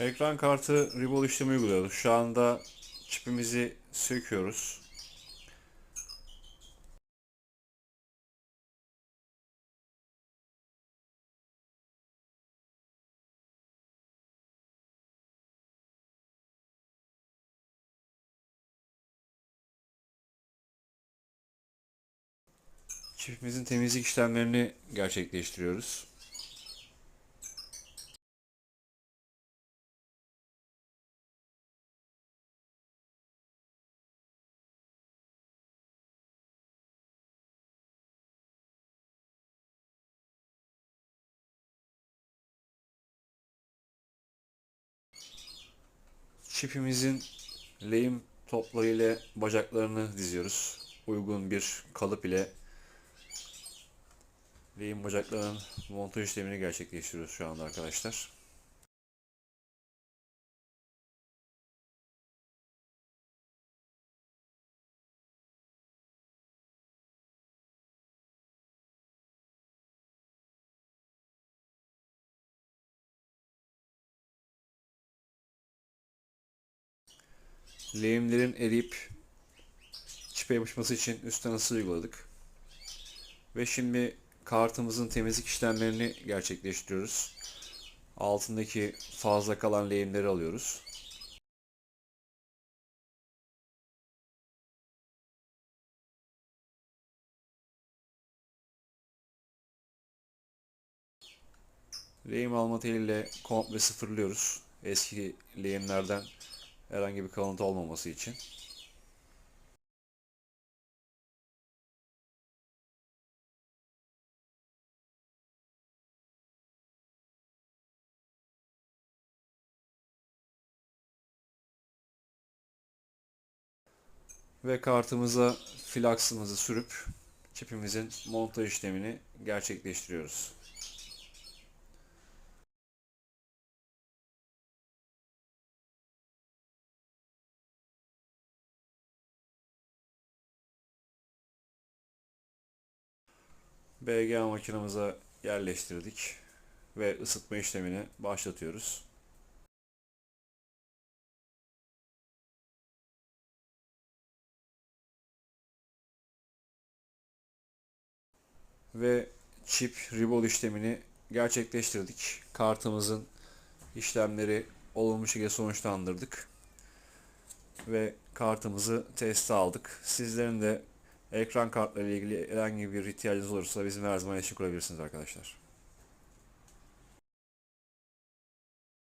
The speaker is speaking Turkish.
Ekran kartı Ribol işlemi uyguluyoruz. Şu anda çipimizi söküyoruz. Çipimizin temizlik işlemlerini gerçekleştiriyoruz. Çipimizin lehim topları ile bacaklarını diziyoruz. Uygun bir kalıp ile lehim bacaklarının montaj işlemini gerçekleştiriyoruz şu anda arkadaşlar. Lehimlerin eriyip çipe yapışması için üstten ısı uyguladık. Ve şimdi kartımızın temizlik işlemlerini gerçekleştiriyoruz. Altındaki fazla kalan lehimleri alıyoruz. Lehim alma teliyle komple sıfırlıyoruz. Eski lehimlerden herhangi bir kalıntı olmaması için. Ve kartımıza filaksımızı sürüp çipimizin montaj işlemini gerçekleştiriyoruz. BGA makinamıza yerleştirdik ve ısıtma işlemini başlatıyoruz. Ve çip ribol işlemini gerçekleştirdik. Kartımızın işlemleri olumlu şekilde sonuçlandırdık. Ve kartımızı teste aldık. Sizlerin de ekran kartları ile ilgili herhangi bir ihtiyacınız olursa bizim her zaman iletişim kurabilirsiniz arkadaşlar.